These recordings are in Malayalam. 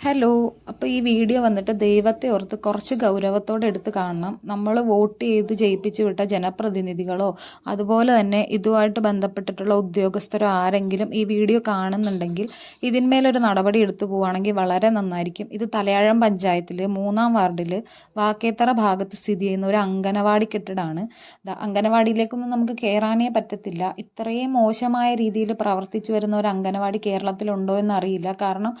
ഹലോ അപ്പോൾ ഈ വീഡിയോ വന്നിട്ട് ദൈവത്തെ ഓർത്ത് കുറച്ച് ഗൗരവത്തോടെ എടുത്ത് കാണണം. നമ്മൾ വോട്ട് ചെയ്ത് ജയിപ്പിച്ച് വിട്ട ജനപ്രതിനിധികളോ അതുപോലെ തന്നെ ഇതുമായിട്ട് ബന്ധപ്പെട്ടിട്ടുള്ള ഉദ്യോഗസ്ഥരോ ആരെങ്കിലും ഈ വീഡിയോ കാണുന്നുണ്ടെങ്കിൽ ഇതിന്മേലൊരു നടപടി എടുത്തു പോവുകയാണെങ്കിൽ വളരെ നന്നായിരിക്കും. ഇത് തലയാഴം പഞ്ചായത്തിൽ മൂന്നാം വാർഡിൽ വാക്കേത്തറ ഭാഗത്ത് സ്ഥിതി ചെയ്യുന്ന ഒരു അംഗനവാടി കെട്ടിടമാണ് അംഗനവാടിയിലേക്കൊന്നും നമുക്ക് കയറാനേ പറ്റത്തില്ല. ഇത്രയും മോശമായ രീതിയിൽ പ്രവർത്തിച്ചു വരുന്ന ഒരു അംഗനവാടി കേരളത്തിലുണ്ടോ എന്നറിയില്ല. കാരണം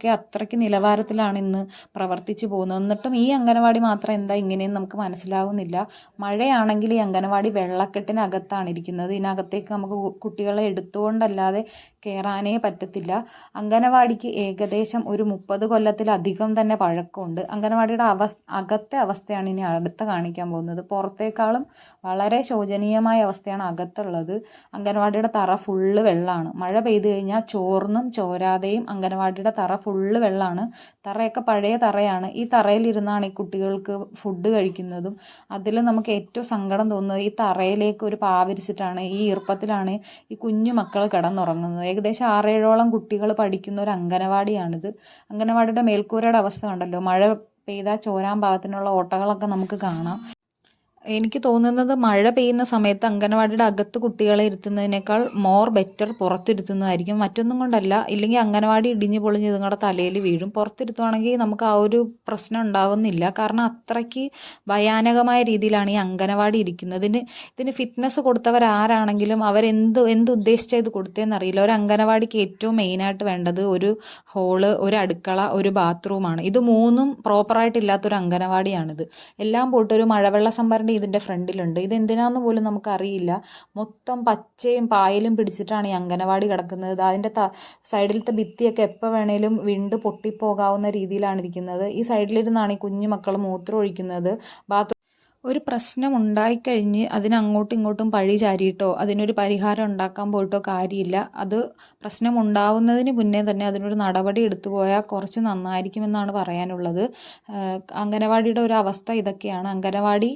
അങ്കനവാടികളൊക്കെ അത്രയ്ക്ക് നിലവാരത്തിലാണ് ഇന്ന് പ്രവർത്തിച്ചു പോകുന്നത്. എന്നിട്ടും ഈ അംഗനവാടി മാത്രം എന്താ ഇങ്ങനെയെന്ന് നമുക്ക് മനസ്സിലാകുന്നില്ല മഴയാണെങ്കിൽ ഈ അംഗനവാടി വെള്ളക്കെട്ടിനകത്താണ് ഇരിക്കുന്നത്. ഇതിനകത്തേക്ക് നമുക്ക് കുട്ടികളെ എടുത്തുകൊണ്ടല്ലാതെ കയറാനേ പറ്റത്തില്ല. അംഗനവാടിക്ക് ഏകദേശം ഒരു മുപ്പത് കൊല്ലത്തിലധികം തന്നെ പഴക്കമുണ്ട്. അംഗനവാടിയുടെ അവസ് അകത്തെ അവസ്ഥയാണ് ഇനി അടുത്ത കാണിക്കാൻ പോകുന്നത്. പുറത്തേക്കാളും വളരെ ശോചനീയമായ അവസ്ഥയാണ് അകത്തുള്ളത്. അംഗനവാടിയുടെ തറ ഫുള്ള് വെള്ളമാണ് മഴ പെയ്തു കഴിഞ്ഞാൽ ചോർന്നും ചോരാതെയും അംഗനവാടിയുടെ തറ ഫുള്ള് വെള്ളമാണ് തറയൊക്കെ പഴയ തറയാണ്. ഈ തറയിലിരുന്നാണ് ഈ കുട്ടികൾക്ക് ഫുഡ് കഴിക്കുന്നതും. അതിൽ നമുക്ക് ഏറ്റവും സങ്കടം തോന്നുന്നത് ഈ തറയിലേക്ക് ഒരു പാവരിച്ചിട്ടാണ് ഈ ഈർപ്പത്തിലാണ് ഈ കുഞ്ഞു മക്കൾ കിടന്നുറങ്ങുന്നത്. ഏകദേശം ആറേഴോളം കുട്ടികൾ പഠിക്കുന്ന ഒരു അങ്കനവാടിയാണിത് അങ്കനവാടിയുടെ മേൽക്കൂരയുടെ അവസ്ഥ കണ്ടല്ലോ. മഴ പെയ്താൽ ചോരാൻ പാകത്തിനുള്ള ഓട്ടകളൊക്കെ നമുക്ക് കാണാം. എനിക്ക് തോന്നുന്നത് മഴ പെയ്യുന്ന സമയത്ത് അംഗനവാടിയുടെ അകത്ത് കുട്ടികളെ ഇരുത്തുന്നതിനേക്കാൾ മോർ ബെറ്റർ പുറത്തിരുത്തുന്നതായിരിക്കും. മറ്റൊന്നും കൊണ്ടല്ല ഇല്ലെങ്കിൽ അംഗനവാടി ഇടിഞ്ഞു പൊളിഞ്ഞ് ഇതുങ്ങളുടെ തലയിൽ വീഴും. പുറത്തിരുത്തുവാണെങ്കിൽ നമുക്ക് ആ ഒരു പ്രശ്നം ഉണ്ടാവുന്നില്ല. കാരണം അത്രയ്ക്ക് ഭയാനകമായ രീതിയിലാണ് ഈ അംഗനവാടി ഇരിക്കുന്നത്. ഇതിന് ഇതിന് ഫിറ്റ്നസ് കൊടുത്തവരാരാണെങ്കിലും അവരെന്ത് എന്ത് ഉദ്ദേശിച്ചാണ് ഇത് കൊടുത്തതെന്നറിയില്ല ഒരു അംഗനവാടിക്ക് ഏറ്റവും മെയിനായിട്ട് വേണ്ടത് ഒരു ഹോൾ ഒരു അടുക്കള ഒരു ബാത്റൂമാണ് ഇത് മൂന്നും പ്രോപ്പറായിട്ടില്ലാത്തൊരു അംഗനവാടിയാണിത്. എല്ലാം പോയിട്ട് ഒരു മഴവെള്ള സംഭരണി ഇതിന്റെ ഫ്രണ്ടിലുണ്ട്. ഇത് എന്തിനാന്ന് പോലും നമുക്കറിയില്ല. മൊത്തം പച്ചയും പായലും പിടിച്ചിട്ടാണ് ഈ അംഗനവാടി കിടക്കുന്നത്. അതിന്റെ ത സൈഡിലത്തെ ഭിത്തിയൊക്കെ എപ്പോൾ വേണേലും വിണ്ട് പൊട്ടിപ്പോകാവുന്ന രീതിയിലാണ് ഇരിക്കുന്നത്. ഈ സൈഡിലിരുന്നാണ് ഈ കുഞ്ഞു മക്കൾ മൂത്രം ഒഴിക്കുന്നത് ബാത്റൂം ഒരു പ്രശ്നം ഉണ്ടായിക്കഴിഞ്ഞ് അതിന് അങ്ങോട്ടും ഇങ്ങോട്ടും പഴി ചാരിയിട്ടോ അതിനൊരു പരിഹാരം ഉണ്ടാക്കാൻ പോയിട്ടോ കാര്യമില്ല. അത് പ്രശ്നം ഉണ്ടാവുന്നതിന് മുന്നേ തന്നെ അതിനൊരു നടപടി എടുത്തു പോയാൽ കുറച്ച് നന്നായിരിക്കുമെന്നാണ് പറയാനുള്ളത്. അംഗനവാടിയുടെ ഒരു അവസ്ഥ ഇതൊക്കെയാണ്. അംഗനവാടി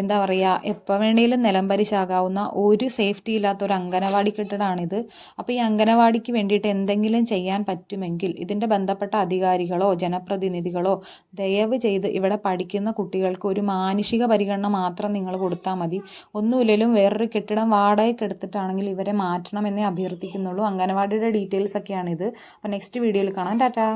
എന്താ പറയുക എപ്പോൾ വേണേലും നിലംപരിശാകാവുന്ന ഒരു സേഫ്റ്റി ഇല്ലാത്ത ഒരു അംഗനവാടി കെട്ടിടമാണിത് അപ്പോൾ ഈ അംഗനവാടിക്ക് വേണ്ടിയിട്ട് എന്തെങ്കിലും ചെയ്യാൻ പറ്റുമെങ്കിൽ ഇതിന്റെ ബന്ധപ്പെട്ട അധികാരികളോ ജനപ്രതിനിധികളോ ദയവ് ചെയ്ത് ഇവിടെ പഠിക്കുന്ന കുട്ടികൾക്ക് ഒരു മാനുഷിക പരിഗണന മാത്രം നിങ്ങൾ കൊടുത്താൽ മതി. ഒന്നുമില്ലെങ്കിലും വേറൊരു കെട്ടിടം വാടകയ്ക്ക് എടുത്തിട്ടാണെങ്കിൽ ഇവരെ മാറ്റണമെന്നേ അഭ്യർത്ഥിക്കുന്നുള്ളൂ. അംഗനവാടിയുടെ ഡീറ്റെയിൽസ് ഒക്കെയാണിത്. അപ്പോൾ നെക്സ്റ്റ് വീഡിയോയിൽ കാണാം. ടാറ്റാ.